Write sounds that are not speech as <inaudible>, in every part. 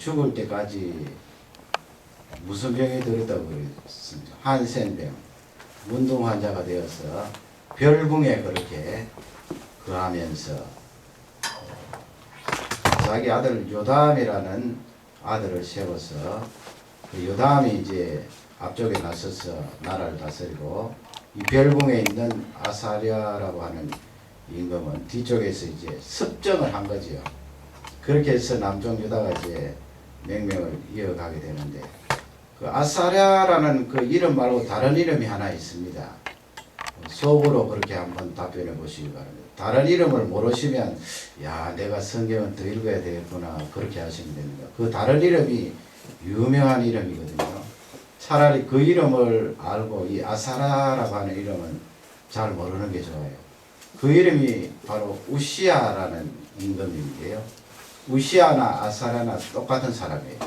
죽을 때까지 무슨 병이 들었다고 그랬습니다. 한센병, 운동 환자가 되어서 별궁에 그렇게 거하면서 자기 아들 요담이라는 아들을 세워서 그 요담이 이제 앞쪽에 나서서 나라를 다스리고 이 별궁에 있는 아사랴라고 하는 임금은 뒤쪽에서 이제 습정을 한 거지요. 그렇게 해서 남쪽 유다가 이제 맹명을 이어가게 되는데 그 아사랴라는 그 이름 말고 다른 이름이 하나 있습니다. 속으로 그렇게 한번 답변해 보시기 바랍니다. 다른 이름을 모르시면 야 내가 성경은 더 읽어야 되겠구나 그렇게 하시면 됩니다. 그 다른 이름이 유명한 이름이거든요. 차라리 그 이름을 알고 이 아사라라고 하는 이름은 잘 모르는 게 좋아요. 그 이름이 바로 우시아라는 임금님인데요. 우시아나 아사라나 똑같은 사람이에요.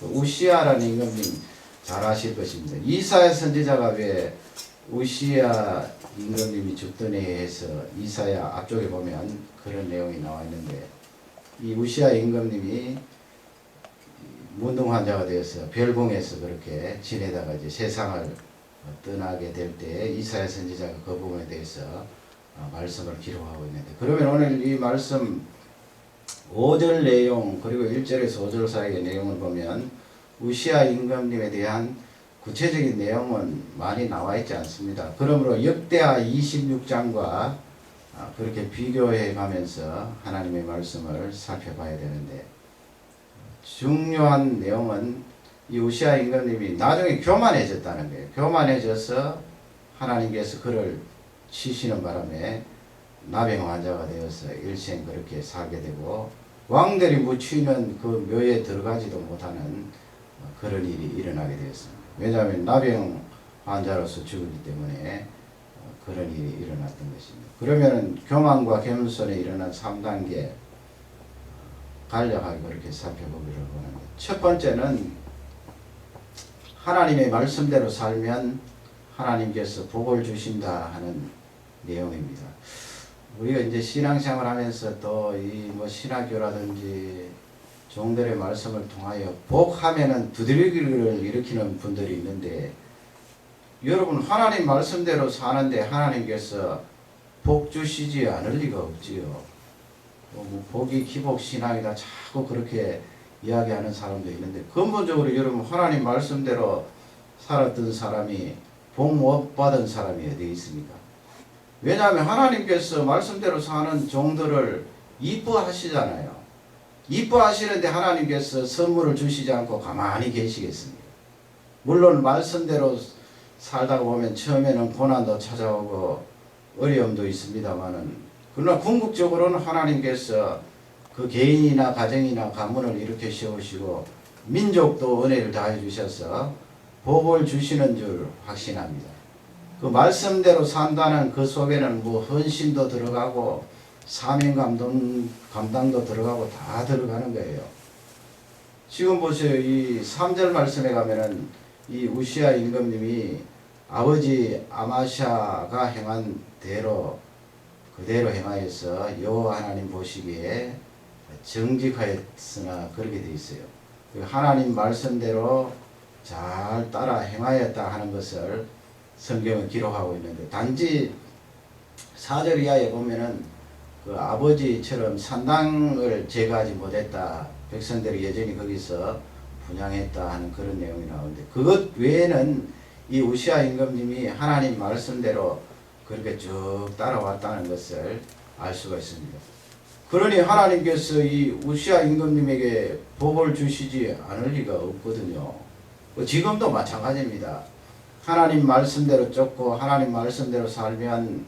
그 우시아라는 임금님 잘 아실 것입니다. 이사야 선지자가 왜 우시아 임금님이 죽던 해에 해서 이사야 앞쪽에 보면 그런 내용이 나와 있는데 이 우시아 임금님이 문둥 환자가 되어서 별궁에서 그렇게 지내다가 이제 세상을 떠나게 될 때 이사야 선지자가 그 부분에 대해서 어, 말씀을 기록하고 있는데 그러면 오늘 이 말씀 5절 내용 그리고 1절에서 5절 사이의 내용을 보면 우시아 임금님에 대한 구체적인 내용은 많이 나와 있지 않습니다. 그러므로 역대하 26장과 아, 그렇게 비교해 가면서 하나님의 말씀을 살펴봐야 되는데 중요한 내용은 이 우시아 임금님이 나중에 교만해졌다는 거예요. 교만해져서 하나님께서 그를 치시는 바람에 나병 환자가 되어서 일생 그렇게 살게 되고 왕들이 묻히는 그 묘에 들어가지도 못하는 그런 일이 일어나게 되었습니다. 왜냐하면 나병 환자로서 죽었기 때문에 그런 일이 일어났던 것입니다. 그러면은 교만과 겸손에 일어난 3단계 간략하게 그렇게 살펴보기를 원합니다. 첫 번째는 하나님의 말씀대로 살면 하나님께서 복을 주신다 하는 내용입니다. 우리가 이제 신앙생활 하면서 또 이 뭐 신학교라든지 종들의 말씀을 통하여 복하면은 두드리기를 일으키는 분들이 있는데 여러분 하나님 말씀대로 사는데 하나님께서 복 주시지 않을 리가 없지요. 뭐 복이 기복 신앙이다 자꾸 그렇게 이야기하는 사람도 있는데 근본적으로 여러분 하나님 말씀대로 살았던 사람이 복 못 받은 사람이 어디 있습니까? 왜냐하면 하나님께서 말씀대로 사는 종들을 이뻐하시잖아요. 이뻐하시는데 하나님께서 선물을 주시지 않고 가만히 계시겠습니까? 물론 말씀대로 살다가 보면 처음에는 고난도 찾아오고 어려움도 있습니다만은 그러나 궁극적으로는 하나님께서 그 개인이나 가정이나 가문을 이렇게 세우시고 민족도 은혜를 다해 주셔서 복을 주시는 줄 확신합니다. 그 말씀대로 산다는 그 속에는 뭐 헌신도 들어가고 사명 감동 감당도 들어가고 다 들어가는 거예요. 지금 보세요. 이 3절 말씀에 가면은 이 우시아 임금님이 아버지 아마샤가 행한 대로 그대로 행하여서 여호와 하나님 보시기에 정직하였으나 그렇게 돼 있어요. 그 하나님 말씀대로 잘 따라 행하였다 하는 것을 성경은 기록하고 있는데 단지 4절 이하에 보면은 그 아버지처럼 산당을 제거하지 못했다. 백성들이 여전히 거기서 분양했다 하는 그런 내용이 나오는데 그것 외에는 이 우시아 임금님이 하나님 말씀대로 그렇게 쭉 따라왔다는 것을 알 수가 있습니다. 그러니 하나님께서 이 우시아 임금님에게 복을 주시지 않을 리가 없거든요. 뭐 지금도 마찬가지입니다. 하나님 말씀대로 쫓고 하나님 말씀대로 살면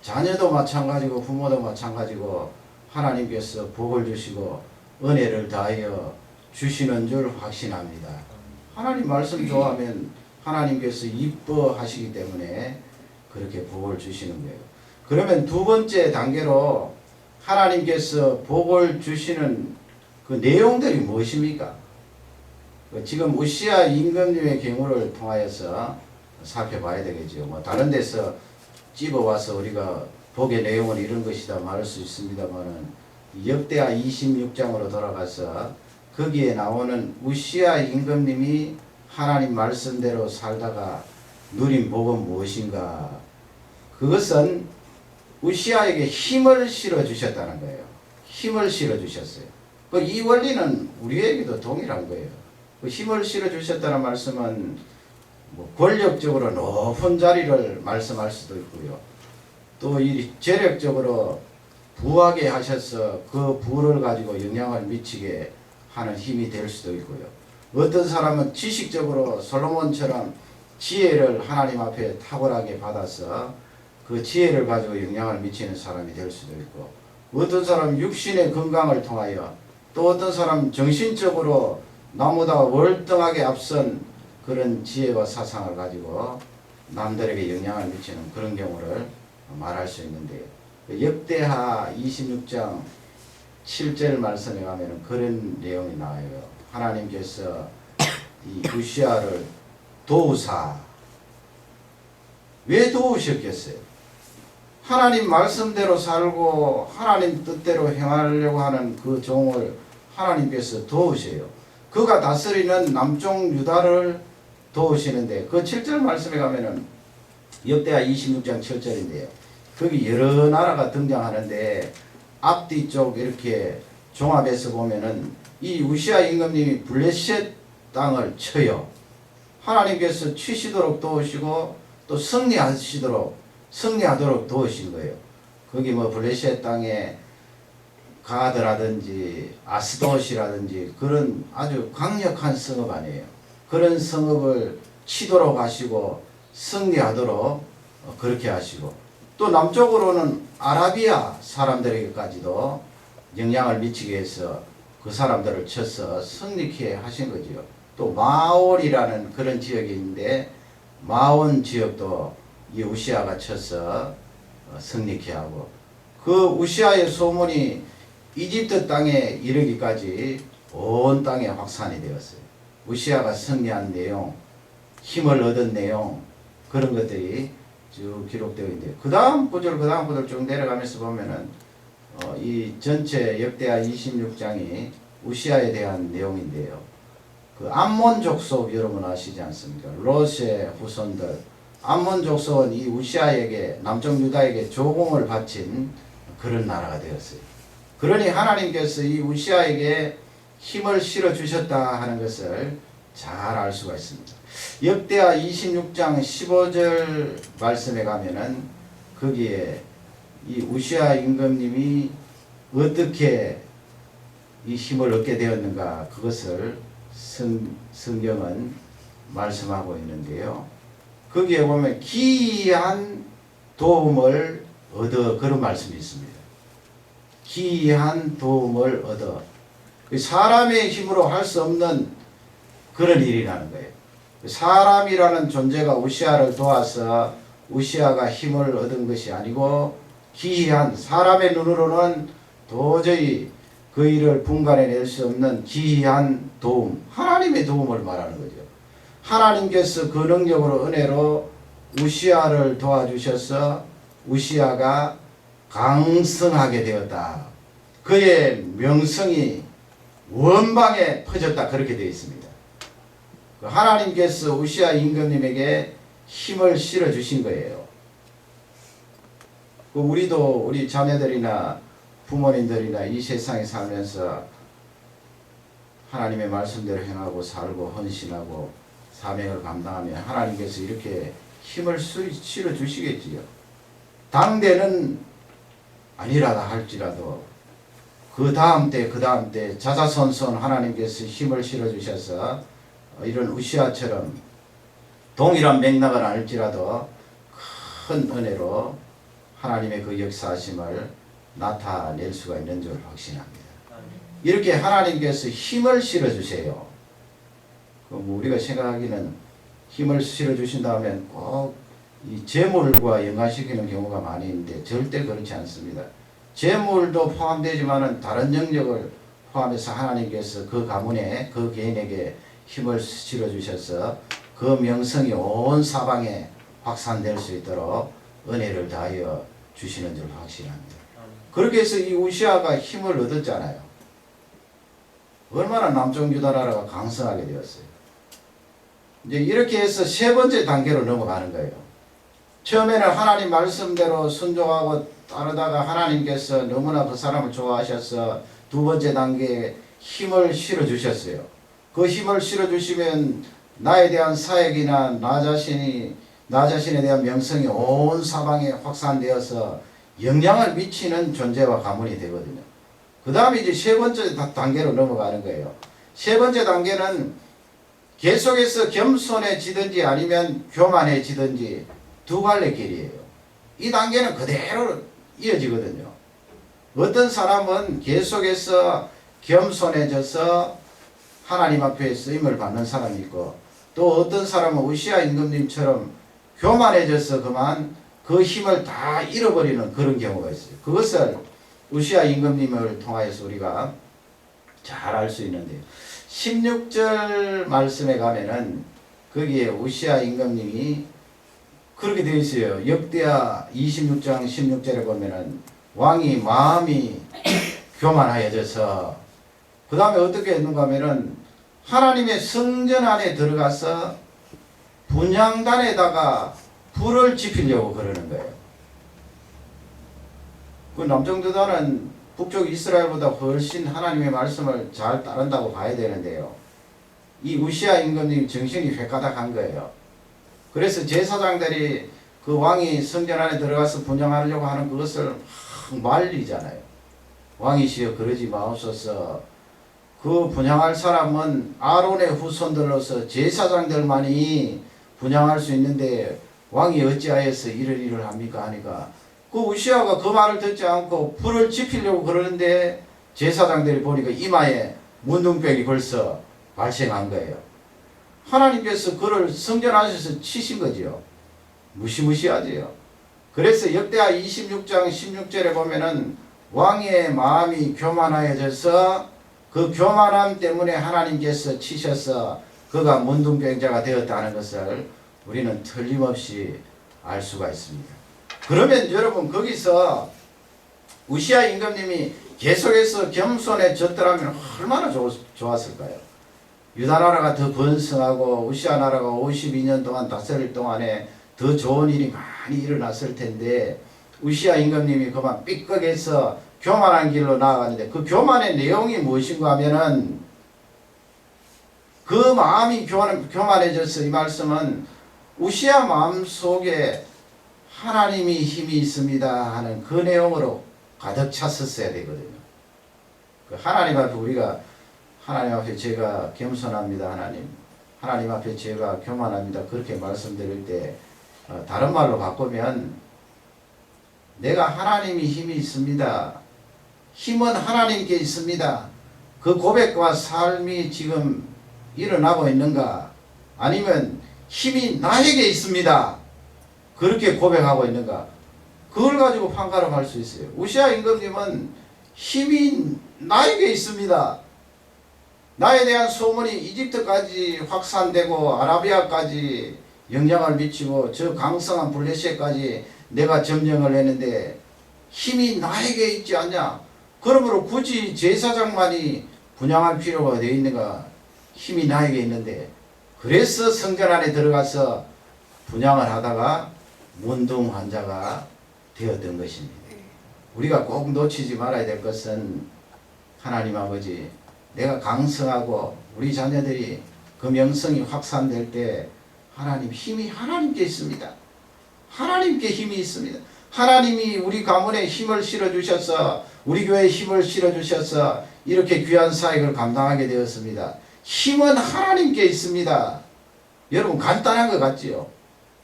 자녀도 마찬가지고 부모도 마찬가지고 하나님께서 복을 주시고 은혜를 다하여 주시는 줄 확신합니다. 하나님 말씀 좋아하면 하나님께서 이뻐하시기 때문에 그렇게 복을 주시는 거예요. 그러면 두 번째 단계로 하나님께서 복을 주시는 그 내용들이 무엇입니까? 그 지금 우시아 임금님의 경우를 통하여서 살펴봐야 되겠죠. 뭐 다른 데서 집어와서 우리가 복의 내용은 이런 것이다 말할 수 있습니다만은 역대하 26장으로 돌아가서 거기에 나오는 우시아 임금님이 하나님 말씀대로 살다가 누린 복은 무엇인가? 그것은 우시아에게 힘을 실어 주셨다는 거예요. 힘을 실어 주셨어요. 그이 원리는 우리에게도 동일한 거예요. 그 힘을 실어 주셨다는 말씀은 뭐 권력적으로 높은 자리를 말씀할 수도 있고요. 또 이 재력적으로 부하게 하셔서 그 부를 가지고 영향을 미치게 하는 힘이 될 수도 있고요. 어떤 사람은 지식적으로 솔로몬처럼 지혜를 하나님 앞에 탁월하게 받아서 그 지혜를 가지고 영향을 미치는 사람이 될 수도 있고 어떤 사람은 육신의 건강을 통하여 또 어떤 사람은 정신적으로 나보다 월등하게 앞선 그런 지혜와 사상을 가지고 남들에게 영향을 미치는 그런 경우를 말할 수 있는데요. 역대하 26장 7절 말씀에 가면 그런 내용이 나와요. 하나님께서 이 우시아를 도우사 왜 도우셨겠어요? 하나님 말씀대로 살고 하나님 뜻대로 행하려고 하는 그 종을 하나님께서 도우셔요. 그가 다스리는 남쪽 유다를 도우시는데 그 7절 말씀에 가면은 역대하 26장 7절인데요. 거기 여러 나라가 등장하는데 앞뒤 쪽 이렇게 종합해서 보면은 이 우시아 임금님이 블레셋 땅을 쳐요. 하나님께서 치시도록 도우시고 또 승리하시도록 승리하도록 도우신 거예요. 거기 뭐 블레셋 땅에 가드라든지 아스도시라든지 그런 아주 강력한 성읍 아니에요. 그런 성읍을 치도록 하시고 승리하도록 어, 그렇게 하시고 또 남쪽으로는 아라비아 사람들에게까지도 영향을 미치게 해서 그 사람들을 쳐서 승리케 하신 거지요. 또 마올이라는 그런 지역이 있는데 마온 지역도 이 우시아가 쳐서 어, 승리케 하고 그 우시아의 소문이 이집트 땅에 이르기까지 온 땅에 확산이 되었어요. 우시아가 승리한 내용, 힘을 내용 그런 것들이 쭉 기록되어 있는데 그 다음 구절 그 다음 구절 쭉 내려가면서 보면은 어, 이 전체 역대하 26장이 우시아에 대한 내용인데요. 그 암몬 족속 여러분 아시지 않습니까? 롯의 후손들 암몬 족속은 이 우시아에게 남쪽 유다에게 조공을 바친 그런 나라가 되었어요. 그러니 하나님께서 이 우시아에게 힘을 실어 주셨다 하는 것을 잘 알 수가 있습니다. 역대하 26장 15절 말씀에 가면은 거기에 이 우시아 임금님이 어떻게 이 힘을 얻게 되었는가 그것을 성, 성경은 말씀하고 있는데요. 거기에 보면 기이한 도움을 얻어 그런 말씀이 있습니다. 기이한 도움을 얻어 사람의 힘으로 할 수 없는 그런 일이라는 거예요. 사람이라는 존재가 우시아를 도와서 우시아가 힘을 얻은 것이 아니고 기이한 사람의 눈으로는 도저히 그 일을 분간해낼 수 없는 기이한 도움, 하나님의 도움을 말하는 거죠. 하나님께서 그 능력으로 은혜로 우시아를 도와주셔서 우시아가 강성하게 되었다. 그의 명성이 원방에 퍼졌다. 그렇게 되어 있습니다. 그 하나님께서 우시아 임금님에게 힘을 실어 주신 거예요. 그 우리도 우리 자녀들이나 부모님들이나 이 세상에 살면서 하나님의 말씀대로 행하고 살고 헌신하고 사명을 감당하면 하나님께서 이렇게 힘을 실어 주시겠지요. 당대는 아니라다 할지라도 그 다음 때, 그 다음 때 자자손손 하나님께서 힘을 실어 주셔서 이런 우시아처럼 동일한 맥락은 아닐지라도 큰 은혜로 하나님의 그 역사하심을 나타낼 수가 있는 줄 확신합니다. 이렇게 하나님께서 힘을 실어 주세요. 그럼 우리가 생각하기는 힘을 실어 주신다면 꼭이 재물과 연관시키는 경우가 많이 있는데 절대 그렇지 않습니다. 재물도 포함되지만은 다른 영역을 포함해서 하나님께서 그 가문에 그 개인에게 힘을 실어 주셔서 그 명성이 온 사방에 확산될 수 있도록 은혜를 다하여 주시는 줄 확신합니다. 그렇게 해서 이 우시아가 힘을 얻었잖아요. 얼마나 남쪽 유다 나라가 강성하게 되었어요. 이제 이렇게 해서 세 번째 단계로 넘어가는 거예요. 처음에는 하나님 말씀대로 순종하고 따르다가 하나님께서 너무나 그 사람을 좋아하셔서 두 번째 단계에 힘을 실어 주셨어요. 그 힘을 실어 주시면 나에 대한 사역이나 나 자신이 나 자신에 대한 명성이 온 사방에 확산되어서 영향을 미치는 존재와 가문이 되거든요. 그 다음에 이제 세 번째 다- 단계로 넘어가는 거예요. 세 번째 단계는 계속해서 겸손해지든지 아니면 교만해지든지 두 갈래 길이에요. 이 단계는 그대로 이어지거든요. 어떤 사람은 계속해서 겸손해져서 하나님 앞에 쓰임을 받는 사람이 있고 또 어떤 사람은 우시아 임금님처럼 교만해져서 그만 그 힘을 다 잃어버리는 그런 경우가 있어요. 그것을 우시아 임금님을 통하여서 우리가 잘 알 수 있는데 16절 말씀에 가면은 거기에 우시아 임금님이 그렇게 되어 있어요. 역대하 26장 16절에 보면은 왕이 마음이 <coughs> 교만하여져서 그 다음에 어떻게 했는가 하면은 하나님의 성전 안에 들어가서 분향단에다가 불을 지피려고 그러는 거예요. 그 남정도단은 북쪽 이스라엘보다 훨씬 하나님의 말씀을 잘 따른다고 봐야 되는데요. 이 우시아 임금님 정신이 획가닥한 거예요. 그래서 제사장들이 그 왕이 성전 안에 들어가서 분양하려고 하는 그것을 막 말리잖아요. 왕이시여 그러지 마옵소서. 그 분양할 사람은 아론의 후손들로서 제사장들만이 분양할 수 있는데 왕이 어찌하여서 이런 일을 합니까 하니까 그 우시아가 그 말을 듣지 않고 불을 지피려고 그러는데 제사장들이 보니까 이마에 문둥병이 벌써 발생한 거예요. 하나님께서 그를 성전 안에서 치신 거지요. 무시무시하지요. 그래서 역대하 26장 16절에 보면은 왕의 마음이 교만하여져서 그 교만함 때문에 하나님께서 치셔서 그가 문둥병자가 되었다는 것을 우리는 틀림없이 알 수가 있습니다. 그러면 여러분 거기서 우시아 임금님이 계속해서 겸손해졌더라면 얼마나 좋, 좋았을까요? 유다 나라가 더 번성하고 우시아 나라가 52년 동안 다스릴 동안에 더 좋은 일이 많이 일어났을 텐데 우시아 임금님이 그만 삐걱해서 교만한 길로 나아갔는데 그 교만의 내용이 무엇인가 하면은 그 마음이 교만, 교만해져서 이 말씀은 우시아 마음 속에 하나님이 힘이 있습니다 하는 그 내용으로 가득 찼었어야 되거든요. 그 하나님 앞에 우리가 하나님 앞에 제가 겸손합니다 하나님. 하나님 앞에 제가 교만합니다. 그렇게 말씀드릴 때 어, 다른 말로 바꾸면 내가 하나님이 힘이 있습니다. 힘은 하나님께 있습니다. 그 고백과 삶이 지금 일어나고 있는가? 아니면 힘이 나에게 있습니다. 그렇게 고백하고 있는가? 그걸 가지고 판가름 할 수 있어요. 우시아 임금님은 힘이 나에게 있습니다 나에 대한 소문이 이집트까지 확산되고 아라비아까지 영향을 미치고 저 강성한 블레셋까지 내가 점령을 했는데 힘이 나에게 있지 않냐? 그러므로 굳이 제사장만이 분양할 필요가 되어 있는가? 힘이 나에게 있는데 그래서 성전 안에 들어가서 분양을 하다가 문둥 환자가 되었던 것입니다. 우리가 꼭 놓치지 말아야 될 것은 하나님 아버지 내가 강성하고 우리 자녀들이 그 명성이 확산될 때 하나님 힘이 하나님께 있습니다. 하나님께 힘이 있습니다. 하나님이 우리 가문에 힘을 실어 주셔서 우리 교회에 힘을 실어 주셔서 이렇게 귀한 사역을 감당하게 되었습니다. 힘은 하나님께 있습니다. 여러분 간단한 것 같지요?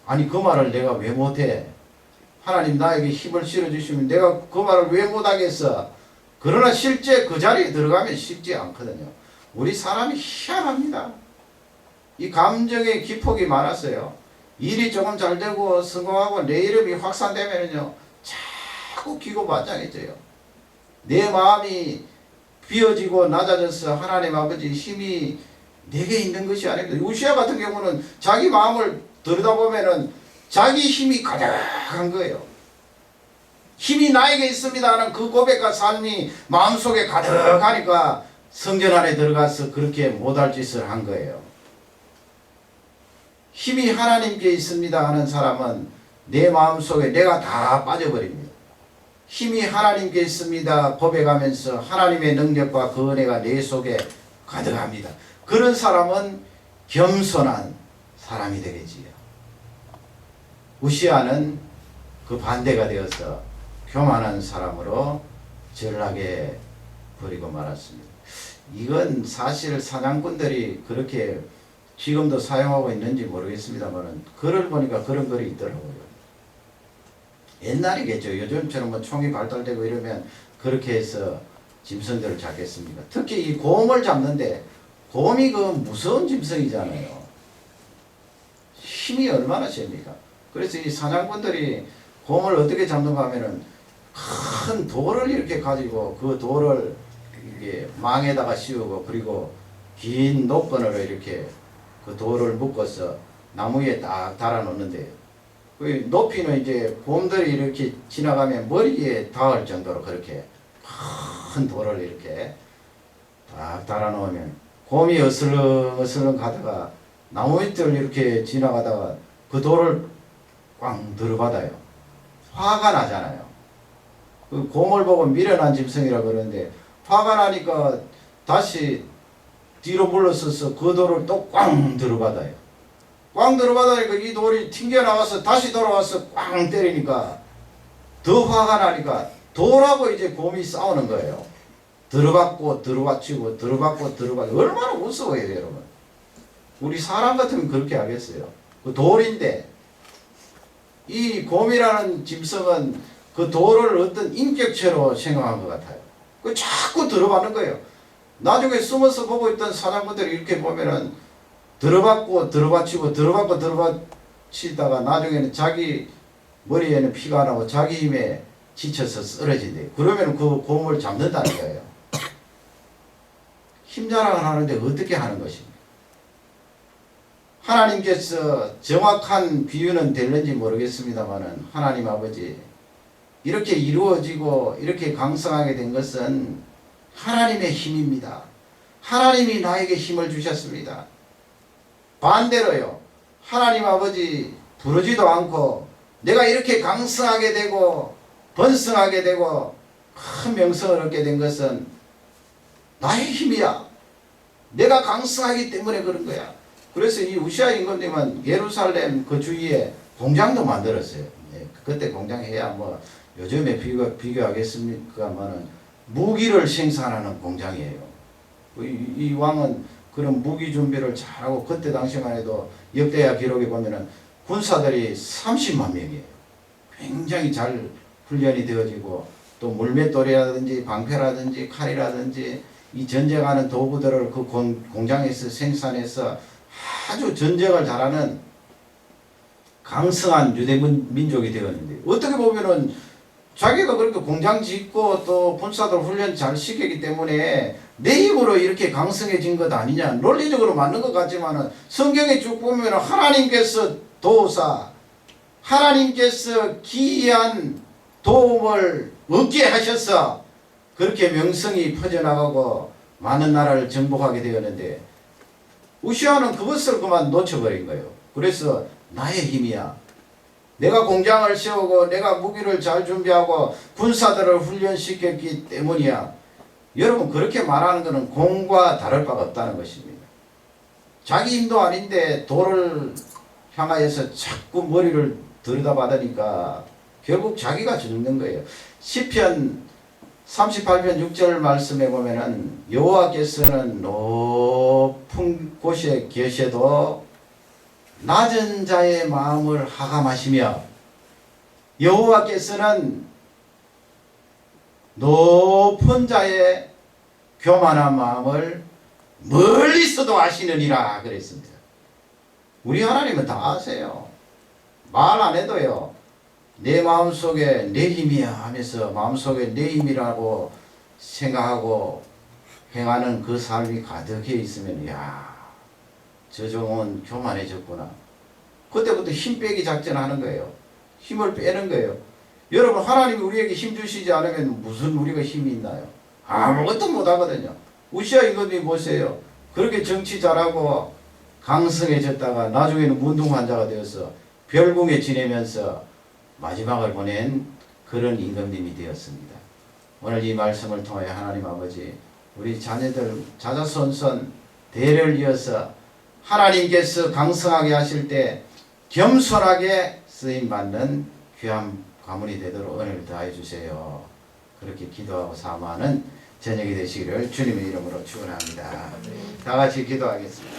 아니 그 말을 내가 왜 못해? 하나님 나에게 힘을 실어 주시면 내가 그 말을 왜 못하겠어? 그러나 실제 그 자리에 들어가면 쉽지 않거든요. 우리 사람이 희한합니다. 이 감정의 기폭이 많았어요. 일이 조금 잘 되고 성공하고 내 이름이 확산되면요. 자꾸 기고만장해져요. 내 마음이 비어지고 낮아져서 하나님 아버지 힘이 내게 있는 것이 아닙니다. 우시아 같은 경우는 자기 마음을 들여다보면은 자기 힘이 가득한 거예요. 힘이 나에게 있습니다 하는 그 고백과 삶이 마음속에 가득하니까 성전 안에 들어가서 그렇게 못할 짓을 한 거예요. 힘이 하나님께 있습니다 하는 사람은 내 마음속에 내가 다 빠져버립니다. 힘이 하나님께 있습니다 고백하면서 하나님의 능력과 그 은혜가 내 속에 가득합니다. 그런 사람은 겸손한 사람이 되겠지요. 우시아는 그 반대가 되어서 교만한 사람으로 전락에 버리고 말았습니다. 이건 사실 사냥꾼들이 그렇게 지금도 사용하고 있는지 모르겠습니다만은 글을 보니까 그런 글이 있더라고요. 옛날이겠죠. 요즘처럼 뭐 총이 발달되고 이러면 그렇게 해서 짐승들을 잡겠습니까? 특히 이 곰을 잡는데 곰이 그 무서운 짐승이잖아요. 힘이 얼마나 셉니까? 그래서 이 사냥꾼들이 곰을 어떻게 잡는가 하면은 큰 돌을 이렇게 가지고 그 돌을 이게 망에다가 씌우고 그리고 긴 노끈으로 이렇게 그 돌을 묶어서 나무 위에 딱 달아 놓는데 그 높이는 이제 곰들이 이렇게 지나가면 머리에 닿을 정도로 그렇게 큰 돌을 이렇게 딱 달아 놓으면 곰이 어슬렁 어슬렁 가다가 나무 밑을 이렇게 지나가다가 그 돌을 꽝 들어받아요. 화가 나잖아요. 그 곰을 보고 미련한 짐승이라 그러는데 화가 나니까 다시 뒤로 물러서서 그 돌을 또 꽝 들어받아요. 꽝 들어받으니까 이 돌이 튕겨 나와서 다시 돌아와서 꽝 때리니까 더 화가 나니까 돌하고 이제 곰이 싸우는 거예요. 들어받고 들어받치고 들어받고 들어받고 얼마나 무서워요 여러분. 우리 사람 같으면 그렇게 하겠어요. 그 돌인데 이 곰이라는 짐승은 그 돌을 어떤 인격체로 생각한 것 같아요. 그 자꾸 들어받는 거예요. 나중에 숨어서 보고 있던 사장분들이 이렇게 보면은 들어받고 들어받치고 들어받고 들어받치다가 나중에는 자기 머리에는 피가 나고 자기 힘에 지쳐서 쓰러진대. 그러면 그 곰을 잡는다는 거예요. 힘자랑을 하는데 어떻게 하는 것입니까? 하나님께서 정확한 비유는 될는지 모르겠습니다만은 하나님 아버지 이렇게 이루어지고 이렇게 강성하게 된 것은 하나님의 힘입니다. 하나님이 나에게 힘을 주셨습니다. 반대로요. 하나님 아버지 부르지도 않고 내가 이렇게 강성하게 되고 번성하게 되고 큰 명성을 얻게 된 것은 나의 힘이야. 내가 강성하기 때문에 그런 거야. 그래서 이 우시아 임금님은 예루살렘 그 주위에 공장도 만들었어요. 예, 그때 공장 해야 뭐 요즘에 비교, 비교하겠습니까만은 무기를 생산하는 공장이에요. 이, 이 왕은 그런 무기 준비를 잘하고 그때 당시만 해도 역대야 기록에 보면은 군사들이 30만 명이에요. 굉장히 잘 훈련이 되어지고 또 물맷돌이라든지 방패라든지 칼이라든지 이 전쟁하는 도구들을 그 공, 공장에서 생산해서 아주 전쟁을 잘하는 강성한 유대 민- 민족이 되었는데 어떻게 보면은 자기가 그렇게 공장 짓고 또 군사들 훈련 잘 시키기 때문에 내 힘으로 이렇게 강성해진 것 아니냐 논리적으로 맞는 것 같지만은 성경에 쭉 보면 하나님께서 도사 하나님께서 기이한 도움을 얻게 하셔서 그렇게 명성이 퍼져나가고 많은 나라를 정복하게 되었는데 우시아는 그것을 그만 놓쳐버린 거예요. 그래서 나의 힘이야. 내가 공장을 세우고 내가 무기를 잘 준비하고 군사들을 훈련시켰기 때문이야. 여러분 그렇게 말하는 것은 공과 다를 바가 없다는 것입니다. 자기 힘도 아닌데 돌을 향하여서 자꾸 머리를 들여다받으니까 결국 자기가 죽는 거예요. 시편 38편 6절 말씀에 보면은 여호와께서는 높은 곳에 계셔도 낮은 자의 마음을 하감하시며 여호와께서는 높은 자의 교만한 마음을 멀리서도 아시느니라 그랬습니다. 우리 하나님은 다 아세요. 말 안 해도요. 내 마음속에 내 힘이야 하면서 마음속에 내 힘이라고 생각하고 행하는 그 삶이 가득해 있으면 야, 저 종은 교만해졌구나. 그때부터 힘 빼기 작전하는 거예요. 힘을 빼는 거예요. 여러분 하나님이 우리에게 힘 주시지 않으면 무슨 우리가 힘이 있나요? 아무것도 못 하거든요. 우시아 이것이 보세요. 그렇게 정치 잘하고 강성해졌다가 나중에는 문둥 환자가 되어서 별궁에 지내면서 마지막을 보낸 그런 임금님이 되었습니다. 오늘 이 말씀을 통하여 하나님 아버지 우리 자녀들 자자손손 대를 이어서 하나님께서 강성하게 하실 때 겸손하게 쓰임 받는 귀한 가문이 되도록 은혜를 더하여 주세요. 그렇게 기도하고 사모하는 저녁이 되시기를 주님의 이름으로 축원합니다. 다 같이 기도하겠습니다.